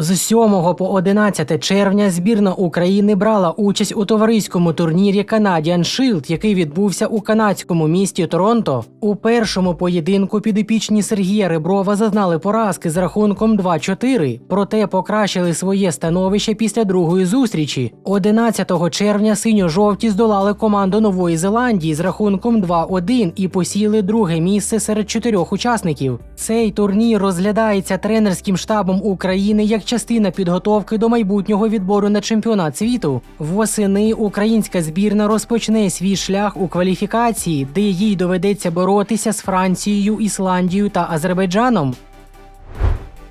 З 7 по 11 червня збірна України брала участь у товариському турнірі Canadian Shield, який відбувся у канадському місті Торонто. У першому поєдинку підопічні Сергія Реброва зазнали поразки з рахунком 2-4, проте покращили своє становище після другої зустрічі. 11 червня синьо-жовті здолали команду Нової Зеландії з рахунком 2-1 і посіли друге місце серед чотирьох учасників. Цей турнір розглядається тренерським штабом України як частина підготовки до майбутнього відбору на чемпіонат світу. Восени українська збірна розпочне свій шлях у кваліфікації, де їй доведеться боротися з Францією, Ісландією та Азербайджаном.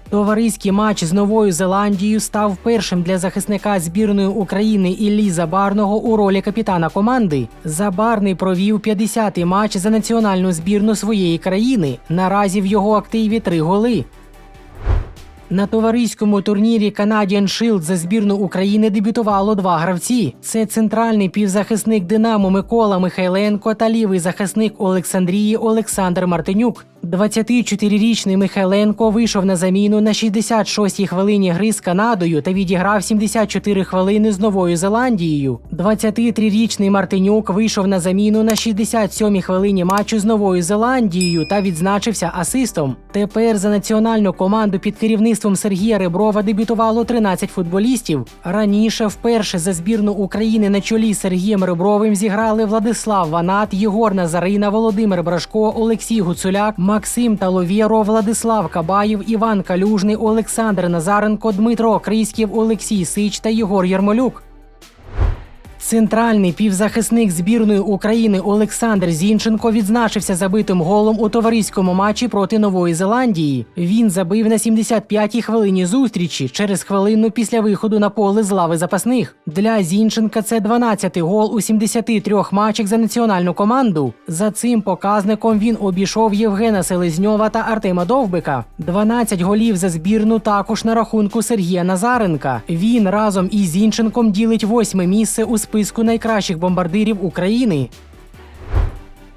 Товариський матч з Новою Зеландією став першим для захисника збірної України Іллі Забарного у ролі капітана команди. Забарний провів 50-й матч за національну збірну своєї країни. Наразі в його активі три голи. На товариському турнірі Canadian Shield за збірну України дебютувало два гравці: це центральний півзахисник Динамо Микола Михайленко та лівий захисник Олександрії Олександр Мартинюк. 24-річний Михайленко вийшов на заміну на 66-й хвилині гри з Канадою та відіграв 74 хвилини з Новою Зеландією. 23-річний Мартинюк вийшов на заміну на 67-й хвилині матчу з Новою Зеландією та відзначився асистом. Тепер за національну команду під керівництвом Сергія Реброва дебютувало 13 футболістів. Раніше вперше за збірну України на чолі з Сергієм Ребровим зіграли Владислав Ванат, Єгор Назарина, Володимир Брашко, Олексій Гуцуляк, Максим Таловєро, Владислав Кабаєв, Іван Калюжний, Олександр Назаренко, Дмитро Криськів, Олексій Сич та Єгор Єрмолюк. Центральний півзахисник збірної України Олександр Зінченко відзначився забитим голом у товариському матчі проти Нової Зеландії. Він забив на 75-й хвилині зустрічі через хвилину після виходу на поле з лави запасних. Для Зінченка це 12-й гол у 73 матчах за національну команду. За цим показником він обійшов Євгена Селезньова та Артема Довбика. 12 голів за збірну також на рахунку Сергія Назаренка. Він разом із Зінченком ділить восьме місце у списку найкращих бомбардирів України.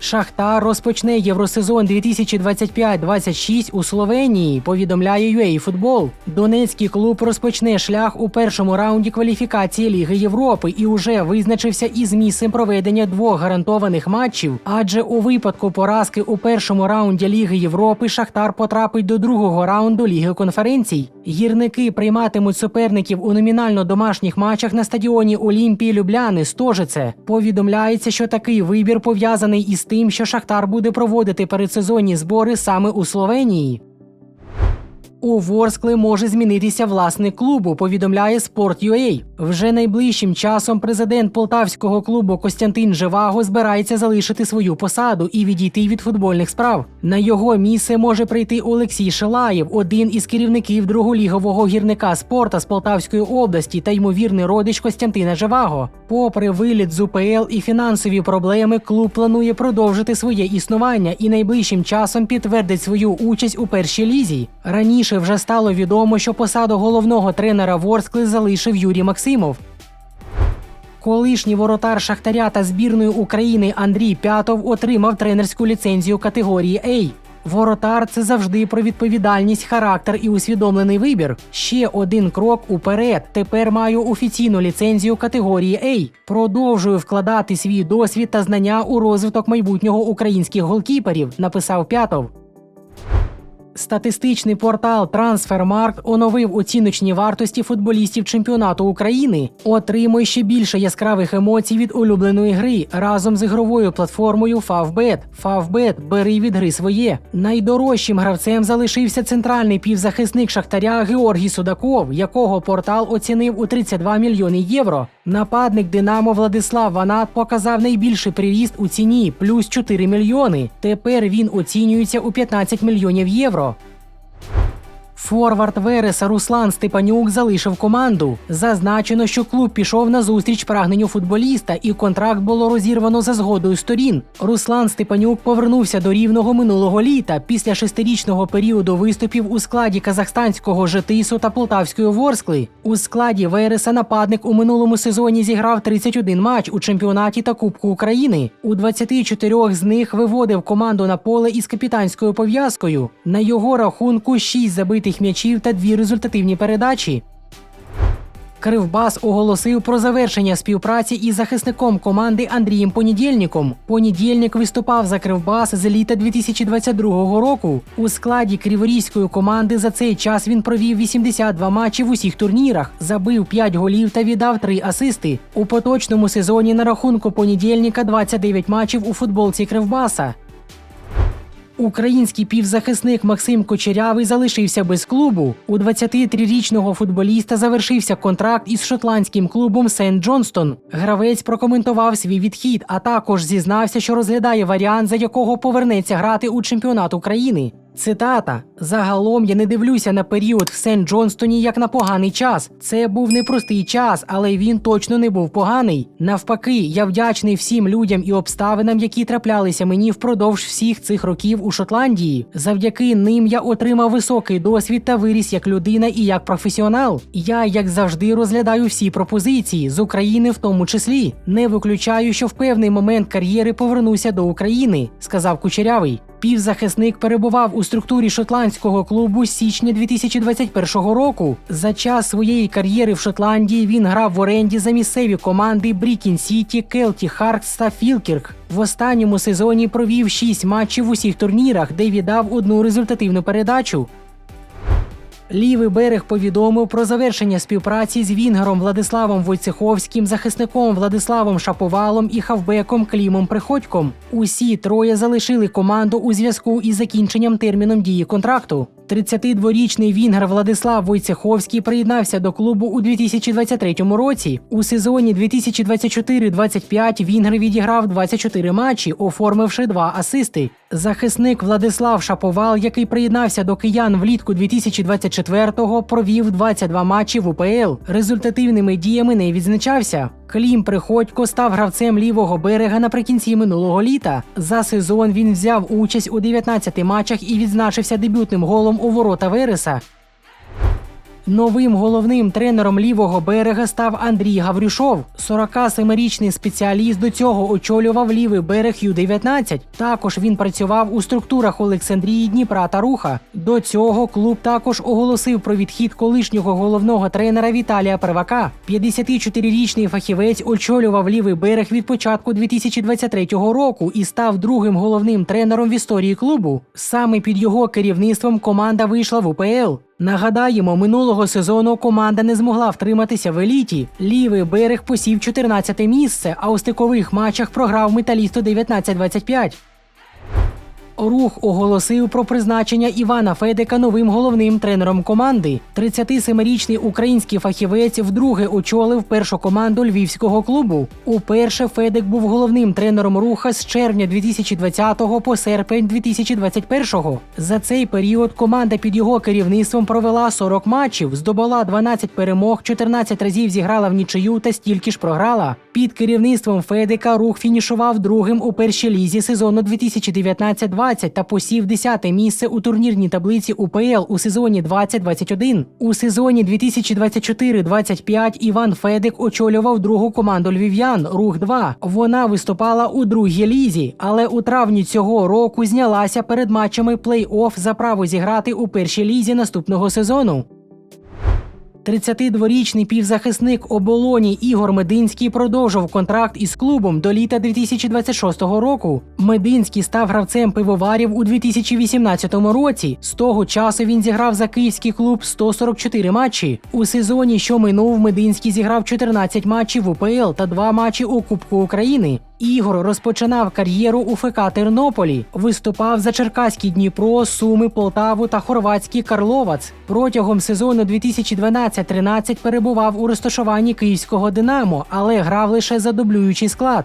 Шахтар розпочне Євросезон 2025-26 у Словенії. Повідомляє UA Донецький клуб розпочне шлях у першому раунді кваліфікації Ліги Європи і уже визначився із місцем проведення двох гарантованих матчів. Адже у випадку поразки у першому раунді Ліги Європи Шахтар потрапить до другого раунду Ліги конференцій. Гірники прийматимуть суперників у номінально домашніх матчах на стадіоні Олімпії Любляни Стожице. Повідомляється, що такий вибір пов'язаний із тим, що Шахтар буде проводити передсезонні збори саме у Словенії. У Ворскли може змінитися власник клубу, повідомляє Sport.ua. Вже найближчим часом президент полтавського клубу Костянтин Живаго збирається залишити свою посаду і відійти від футбольних справ. На його місце може прийти Олексій Шилаєв, один із керівників друголігового гірника спорта з Полтавської області та ймовірний родич Костянтина Живаго. Попри виліт з УПЛ і фінансові проблеми, клуб планує продовжити своє існування і найближчим часом підтвердить свою участь у першій лізі. Раніше вже стало відомо, що посаду головного тренера Ворскли залишив Юрій Максимов. Колишній воротар Шахтаря та збірної України Андрій П'ятов отримав тренерську ліцензію категорії А. Воротар це завжди про відповідальність, характер і усвідомлений вибір. Ще один крок уперед. Тепер маю офіційну ліцензію категорії А. Продовжую вкладати свій досвід та знання у розвиток майбутнього українських голкіперів, написав П'ятов. Статистичний портал Transfermarkt оновив оціночні вартості футболістів чемпіонату України. Отримуй ще більше яскравих емоцій від улюбленої гри разом з ігровою платформою Favbet. Favbet – бери від гри своє. Найдорожчим гравцем залишився центральний півзахисник Шахтаря Георгій Судаков, якого портал оцінив у 32 мільйони євро. Нападник Динамо Владислав Ванат показав найбільший приріст у ціні плюс 4 мільйони. Тепер він оцінюється у 15 мільйонів євро. Форвард Вереса Руслан Степанюк залишив команду. Зазначено, що клуб пішов на зустріч прагненню футболіста, і контракт було розірвано за згодою сторін. Руслан Степанюк повернувся до рівного минулого літа після шестирічного періоду виступів у складі казахстанського Жетису та Полтавської Ворскли. У складі Вереса нападник у минулому сезоні зіграв 31 матч у чемпіонаті та Кубку України. У 24 з них виводив команду на поле із капітанською пов'язкою. На його рахунку 6 забитих м'ячів та 2 результативні передачі. Кривбас оголосив про завершення співпраці із захисником команди Андрієм Понедільником. Понедільник виступав за Кривбас з літа 2022 року. У складі криворізької команди за цей час він провів 82 матчі в усіх турнірах, забив 5 голів та віддав 3 асисти. У поточному сезоні на рахунку понедільника 29 матчів у футболці Кривбаса. Український півзахисник Максим Кочерявий залишився без клубу. У 23-річного футболіста завершився контракт із шотландським клубом Сент Джонстон. Гравець прокоментував свій відхід, а також зізнався, що розглядає варіант, за якого повернеться грати у чемпіонат України. Цитата: Загалом я не дивлюся на період в Сент Джонстоні як на поганий час. Це був непростий час, але він точно не був поганий. Навпаки, я вдячний всім людям і обставинам, які траплялися мені впродовж всіх цих років у Шотландії. Завдяки ним я отримав високий досвід та виріс як людина і як професіонал. Я, як завжди, розглядаю всі пропозиції з України, в тому числі. Не виключаю, що в певний момент кар'єри повернуся до України, сказав Кучерявий. Півзахисник перебував у структурі шотландського клубу з січня 2021 року. За час своєї кар'єри в Шотландії він грав в оренді за місцеві команди Брікін Сіті, Келті Харкс та Філкірк. В останньому сезоні провів шість матчів в усіх турнірах, де віддав одну результативну передачу. Лівий берег повідомив про завершення співпраці з Вінгером Владиславом Войцеховським, захисником Владиславом Шаповалом і хавбеком Клімом Приходьком. Усі троє залишили команду у зв'язку із закінченням терміном дії контракту. 32-річний Вінгер Владислав Войцеховський приєднався до клубу у 2023 році. У сезоні 2024-25 Вінгер відіграв 24 матчі, оформивши два асисти. Захисник Владислав Шаповал, який приєднався до киян влітку 2024-го, провів 22 матчі в УПЛ. Результативними діями не відзначався. Клім Приходько став гравцем лівого берега наприкінці минулого літа. За сезон він взяв участь у 19 матчах і відзначився дебютним голом у ворота Вереса. Новим головним тренером лівого берега став Андрій Гаврюшов. 47-річний спеціаліст до цього очолював лівий берег Ю-19. Також він працював у структурах Олександрії, Дніпра та Руха. До цього клуб також оголосив про відхід колишнього головного тренера Віталія Первака. 54-річний фахівець очолював лівий берег від початку 2023 року і став другим головним тренером в історії клубу. Саме під його керівництвом команда вийшла в УПЛ. Нагадаємо, минулого сезону команда не змогла втриматися в еліті. Лівий берег посів 14 місце, а у стикових матчах програв металісту 19-25. Рух оголосив про призначення Івана Федека новим головним тренером команди. 37-річний український фахівець вдруге очолив першу команду львівського клубу. Уперше Федек був головним тренером руха з червня 2020 по серпень 2021. За цей період команда під його керівництвом провела 40 матчів, здобула 12 перемог, 14 разів зіграла в нічию та стільки ж програла. Під керівництвом Федека рух фінішував другим у першій лізі сезону 2019-20 та посів 10 місце у турнірній таблиці УПЛ у сезоні 2021. У сезоні 2024-25 Іван Федик очолював другу команду львів'ян Рух 2 Вона виступала у другій лізі, але у травні цього року знялася перед матчами плей-офф за право зіграти у першій лізі наступного сезону. 32-річний півзахисник оболоні Ігор Мединський продовжив контракт із клубом до літа 2026 року. Мединський став гравцем пивоварів у 2018 році. З того часу він зіграв за київський клуб 144 матчі. У сезоні, що минув, Мединський зіграв 14 матчів УПЛ та 2 матчі у Кубку України. Ігор розпочинав кар'єру у ФК Тернополі, виступав за Черкаський Дніпро, Суми, Полтаву та Хорватський Карловац. Протягом сезону 2012-13 перебував у розташуванні київського Динамо, але грав лише за дублюючий склад.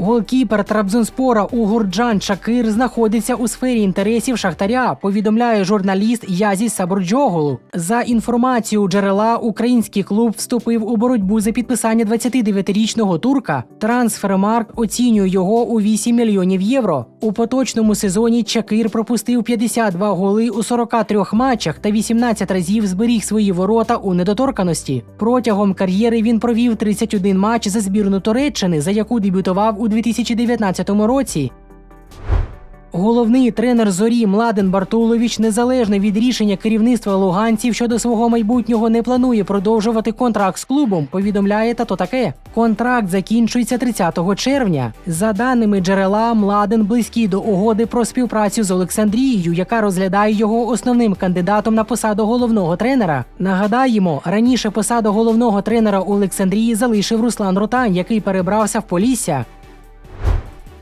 Голкіпер Трабзонспора Угурджан Чакир знаходиться у сфері інтересів Шахтаря. Повідомляє журналіст Язі Сабурджоголу. За інформацією джерела, український клуб вступив у боротьбу за підписання 29-річного турка. Трансфермарк оцінює його у 8 мільйонів євро. У поточному сезоні Чакир пропустив 52 голи у 43 матчах та 18 разів зберіг свої ворота у недоторканості. Протягом кар'єри він провів 31 матч за збірну Туреччини, за яку дебютував у 2019 році. Головний тренер зорі Младен Бартулович, незалежно від рішення керівництва луганців щодо свого майбутнього, не планує продовжувати контракт з клубом. Повідомляє та то таке. Контракт закінчується 30 червня. За даними джерела, Младен близький до угоди про співпрацю з Олександрією, яка розглядає його основним кандидатом на посаду головного тренера. Нагадаємо, раніше посаду головного тренера Олександрії залишив Руслан Ротань, який перебрався в Полісся.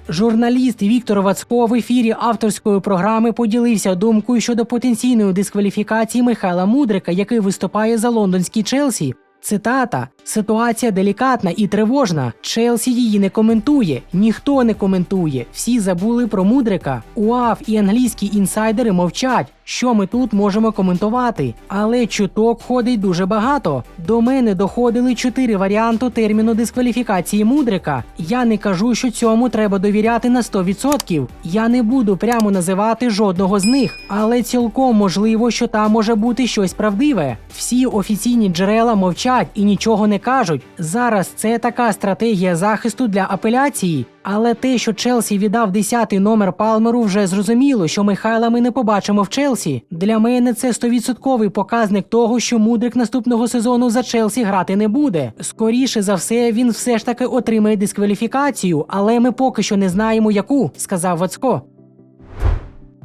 Журналіст Віктор Вацко в ефірі авторської програми поділився думкою щодо потенційної дискваліфікації Михайла Мудрика, який виступає за лондонський Челсі. Цитата: ситуація делікатна і тривожна. Челсі її не коментує, ніхто не коментує. Всі забули про Мудрика. УАФ і англійські інсайдери мовчать. Що ми тут можемо коментувати? Але чуток ходить дуже багато. До мене доходили чотири варіанти терміну дискваліфікації Мудрика. Я не кажу, що цьому треба довіряти на 100%. Я не буду прямо називати жодного з них, але цілком можливо, що там може бути щось правдиве. Всі офіційні джерела мовчать і нічого не кажуть. Зараз це така стратегія захисту для апеляції. Але те, що Челсі віддав 10-й номер Палмеру, вже зрозуміло, що Михайла ми не побачимо в Челсі. Для мене це 100% показник того, що Мудрик наступного сезону за Челсі грати не буде. Скоріше за все, він все ж таки отримає дискваліфікацію, але ми поки що не знаємо, яку, сказав Вацко.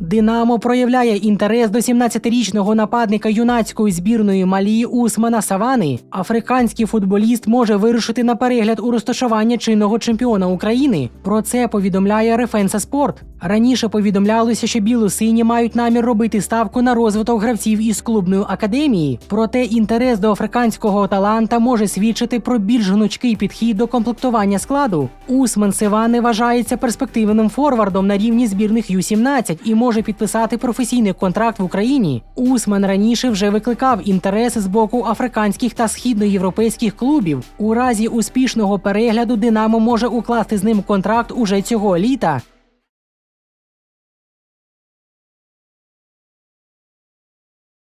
Динамо проявляє інтерес до 17-річного нападника юнацької збірної Малі Усмана Савани. Африканський футболіст може вирушити на перегляд у розташування чинного чемпіона України. Про це повідомляє Рефенса Спорт. Раніше повідомлялося, що білосині мають намір робити ставку на розвиток гравців із клубної академії. Проте інтерес до африканського таланта може свідчити про більш гнучкий підхід до комплектування складу. Усман Севани вважається перспективним форвардом на рівні збірних Ю-17 і може підписати професійний контракт в Україні. Усман раніше вже викликав інтерес з боку африканських та східноєвропейських клубів. У разі успішного перегляду Динамо може укласти з ним контракт уже цього літа.